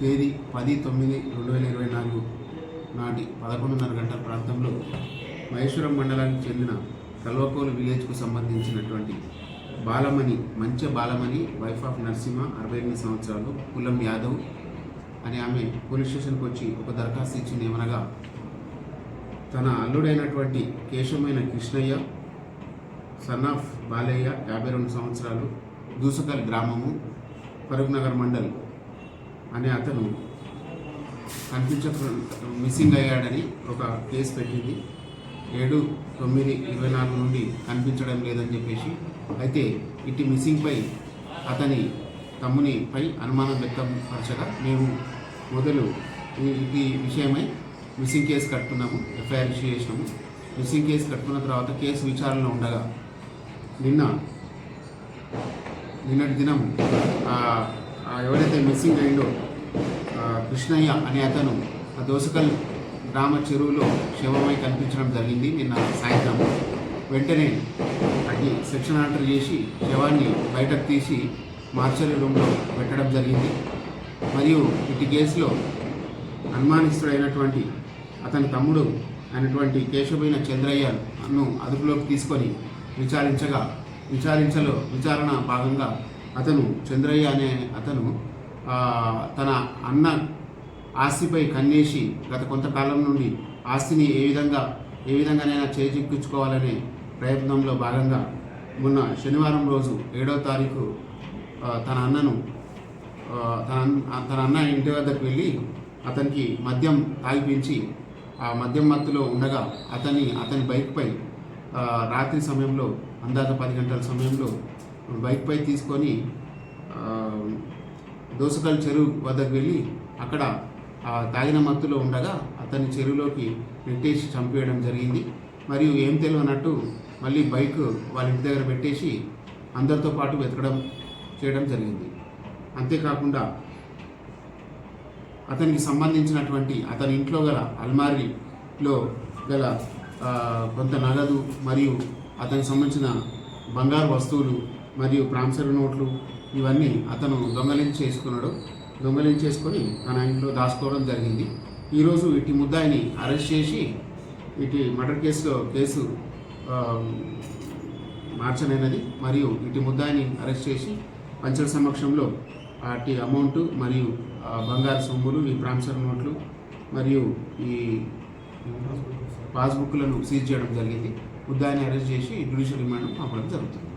తేదీ పది తొమ్మిది రెండు వేల ఇరవై నాలుగు నాటి పదకొండున్నర గంటల ప్రాంతంలో మహేశ్వరం మండలానికి చెందిన కల్వకోలు విలేజ్కు సంబంధించినటువంటి బాలమణి మంచె బాలమణి వైఫ్ ఆఫ్ నరసింహ అరవై ఎనిమిది సంవత్సరాలు కులం యాదవ్ అని ఆమె పోలీస్ స్టేషన్కి వచ్చి ఒక దరఖాస్తు ఇచ్చింది ఏమనగా తన అల్లుడైనటువంటి కేశమైన కృష్ణయ్య సన్ ఆఫ్ బాలయ్య యాభై రెండు సంవత్సరాలు దూసకల్ గ్రామము ఫరూక్ నగర్ మండల్ అనే అతను కనిపించ మిస్సింగ్ అయ్యాడని ఒక కేసు పెట్టింది. ఏడు తొమ్మిది ఇరవై నాలుగు నుండి కనిపించడం లేదని చెప్పేసి అయితే ఇటు మిస్సింగ్పై అతని తమ్మునిపై అనుమానం వ్యక్తపరచగా మేము మొదలు ఈ ఈ విషయమై మిస్సింగ్ కేసు కట్టుకున్నాము ఎఫ్ఐఆర్ ఇష్యూ చేసినాము. మిస్సింగ్ కేసు కట్టుకున్న తర్వాత కేసు విచారణలో ఉండగా నిన్న నిన్నటి దినం ఎవరైతే మిస్సింగ్ అయిందో కృష్ణయ్య అనే అతను ఆ దోసకల్ గ్రామ చెరువులో క్షేమమై కనిపించడం జరిగింది. నిన్న సాయంత్రం వెంటనే అది సెక్షన్ ఆర్డర్ చేసి శవాన్ని బయటకు తీసి మార్చరీ రూమ్లో పెట్టడం జరిగింది. మరియు ఇటు కేసులో అనుమానిస్తుడైనటువంటి అతని తమ్ముడు అయినటువంటి కేశవైన చంద్రయ్యను అదుపులోకి తీసుకొని విచారించగా విచారించలో విచారణ భాగంగా అతను చంద్రయ్య అనే అతను తన అన్న ఆస్తిపై కన్నేసి గత కొంతకాలం నుండి ఆస్తిని ఏ విధంగా ఏ విధంగానైనా చేజిక్కించుకోవాలనే ప్రయత్నంలో భాగంగా మొన్న శనివారం రోజు ఏడవ తారీఖు తన అన్నను తన తన అన్న ఇంటి వద్దకు వెళ్ళి అతనికి మద్యం తాగిపించి మద్యం మత్తులో ఉండగా అతని అతని బైక్పై రాత్రి సమయంలో అందాక పది గంటల సమయంలో బైక్పై తీసుకొని దోసకల్ చెరువు వద్దకు వెళ్ళి అక్కడ తాగిన మత్తులో ఉండగా అతని చెరువులోకి నెట్టేసి చంపేయడం జరిగింది. మరియు ఏం తెలియనట్టు మళ్ళీ బైక్ వాళ్ళ ఇంటి దగ్గర పెట్టేసి అందరితో పాటు వెతకడం చేయడం జరిగింది. అంతేకాకుండా అతనికి సంబంధించినటువంటి అతని ఇంట్లో గల అల్మారీలో గల కొంత నగదు మరియు అతనికి సంబంధించిన బంగారు వస్తువులు మరియు ప్రాంసర్ నోట్లు ఇవన్నీ అతను దొంగలించి చేసుకున్నాడు. దొంగలించేసుకొని తన ఇంట్లో దాచుకోవడం జరిగింది. ఈరోజు ఇటు ముద్దాయిని అరెస్ట్ చేసి ఇటు మర్డర్ కేసులో కేసు మార్చనైనది. మరియు ఇటు ముద్దాయిని అరెస్ట్ చేసి పంచల సమక్షంలో వాటి అమౌంట్ మరియు బంగారు సొమ్ములు ఈ ప్రాంసర్ నోట్లు మరియు ఈ పాస్బుక్లను సీజ్ చేయడం జరిగింది. ముద్దాయిని అరెస్ట్ చేసి జ్యుడిషియల్ రిమాండ్ పంపడం జరుగుతుంది.